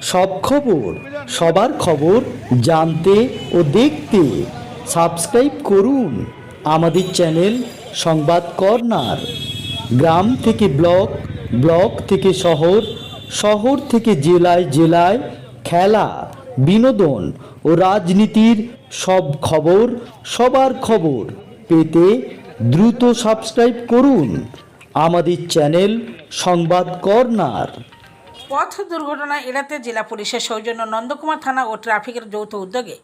সব খবর, সবার খবর জানতে ও দেখতে সাবস্ক্রাইব করুন আমাদের চ্যানেল সংবাদ কর্নার। গ্রাম থেকে ব্লক ব্লক থেকে শহর শহর থেকে জেলায় জেলায় খেলা, বিনোদন ও রাজনীতির সব খবর, সবার খবর পেতে দ্রুত সাবস্ক্রাইব করুন আমাদের চ্যানেল সংবাদ কর্নার। পথ দুর্ঘটনা এড়াতে জেলা পুলিশের সৌজন্য নন্দকুমার থানা ও ট্রাফিকের যৌথ উদ্যোগে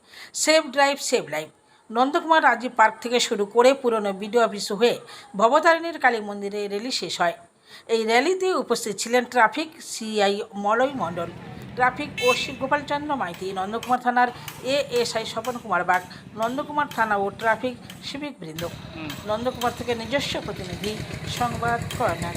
save drive save life. Nandakumar Rajiv park থেকে শুরু করে পুরনো বিডিও অফিস হয়ে ভবতারিণীর কালী মন্দিরে র্যালি শেষ হয়। এই র্যালিতে উপস্থিত ছিলেন traffic CI Malay Mondal traffic ও শিবগোপাল চন্দ্র মাইতি নন্দকুমার থানার এএসআই স্বপন কুমার বাগ নন্দকুমার থানা ও ট্রাফিক সিভিক বৃন্দ। নন্দকুমার থেকে নিজস্ব প্রতিনিধি সংবাদ কর্নার।